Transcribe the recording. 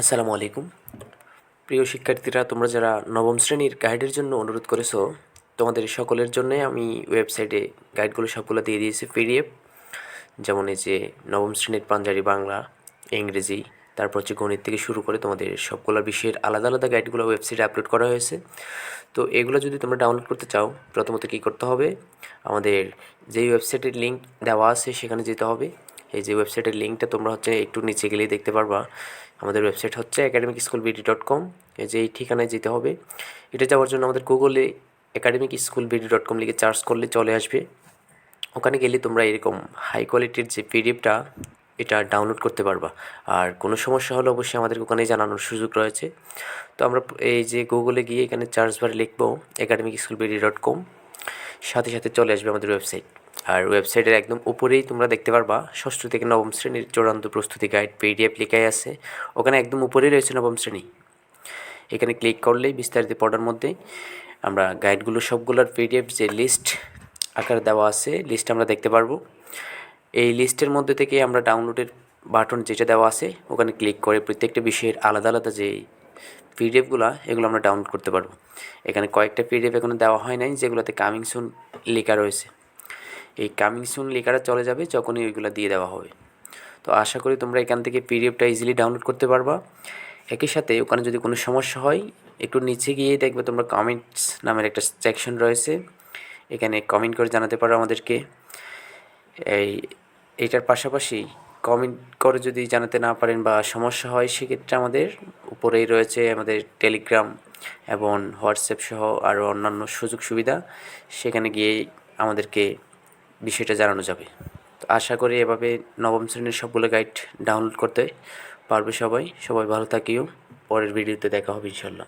আসসালামু আলাইকুম। প্রিয় শিক্ষার্থীরা, তোমরা যারা নবম শ্রেণির গাইডের জন্য অনুরোধ করেছ, তোমাদের সকলের জন্য আমি ওয়েবসাইটে গাইডগুলো সবগুলো দিয়ে দিয়েছি পিডিএফ যেমন এই যে নবম শ্রেণির পাঞ্জাবি বাংলা, ইংরেজি, তারপর হচ্ছে গণিত থেকে শুরু করে তোমাদের সবগুলো বিষয়ের আলাদা আলাদা গাইডগুলো ওয়েবসাইটে আপলোড করা হয়েছে। তো এগুলো যদি তোমরা ডাউনলোড করতে চাও, প্রথমত কী করতে হবে? আমাদের যেই ওয়েবসাইটের লিঙ্ক দেওয়া আছে, সেখানে যেতে হবে। এই যে ওয়েবসাইটের লিঙ্কটা তোমরা হচ্ছে একটু নিচে গেলেই দেখতে পারবা। আমাদের ওয়েবসাইট হচ্ছে academic school BD dot com এই যে এই ঠিকানায় যেতে হবে। এটা যাওয়ার জন্য আমাদের গুগলে academic school BD dot com লিখে চার্জ করলে চলে আসবে। ওখানে গেলে তোমরা এরকম হাই কোয়ালিটির যে পিডিএফটা এটা ডাউনলোড করতে পারবা। আর কোনো সমস্যা হলে অবশ্যই আমাদের ওখানে জানানোর সুযোগ রয়েছে। তো আমরা এই যে গুগলে গিয়ে এখানে চার্জ বারে লিখব একাডেমিক স্কুল বিডি ডট কম সাথে সাথে চলে আসবে আমাদের ওয়েবসাইট আর ওয়েবসাইটের একদম উপরেই তোমরা দেখতে পারবা, ষষ্ঠ থেকে নবম শ্রেণির চূড়ান্ত প্রস্তুতি গাইড পিডিএফ লেখাই আছে। ওখানে একদম উপরেই রয়েছে নবম শ্রেণি। এখানে ক্লিক করলেই বিস্তারিত পড়ার মধ্যে আমরা গাইডগুলো সবগুলোর পিডিএফ যে লিস্ট আকারে দেওয়া আছে লিস্ট আমরা দেখতে পারব। এই লিস্টের মধ্যে থেকে আমরা ডাউনলোডের বাটন যেটা দেওয়া আছে, ওখানে ক্লিক করে প্রত্যেকটা বিষয়ের আলাদা আলাদা যে পিডিএফগুলো এগুলো আমরা ডাউনলোড করতে পারব। এখানে কয়েকটা পিডিএফ এখনও দেওয়া হয় নাই, যেগুলোতে কামিং সুন লেখা রয়েছে। এই কামিং সুন লেখাটা চলে যাবে যখনই ওইগুলো দিয়ে দেওয়া হবে। তো আশা করি তোমরা এখান থেকে পিডিএফটা ইজিলি ডাউনলোড করতে পারবা। একই সাথে ওখানে যদি কোনো সমস্যা হয়, একটু নিচে গিয়ে দেখবে তোমরা কমেন্টস নামের একটা সেকশন রয়েছে। এখানে কমেন্ট করে জানাতে পারো আমাদেরকে। এই, এটার পাশাপাশি কমেন্ট করে যদি জানাতে না পারেন বা সমস্যা হয়, সেক্ষেত্রে আমাদের উপরেই রয়েছে আমাদের টেলিগ্রাম এবং হোয়াটসঅ্যাপ সহ আরও অন্যান্য সুযোগ সুবিধা সেখানে গিয়ে আমাদেরকে বিষয়টা জানানো যাবে। তো আশা করি এভাবে নবম শ্রেণির সবগুলো গাইড ডাউনলোড করতে পারবে সবাই। সবাই ভালো থাকিও। পরের ভিডিওতে দেখা হবে ইনশাল্লাহ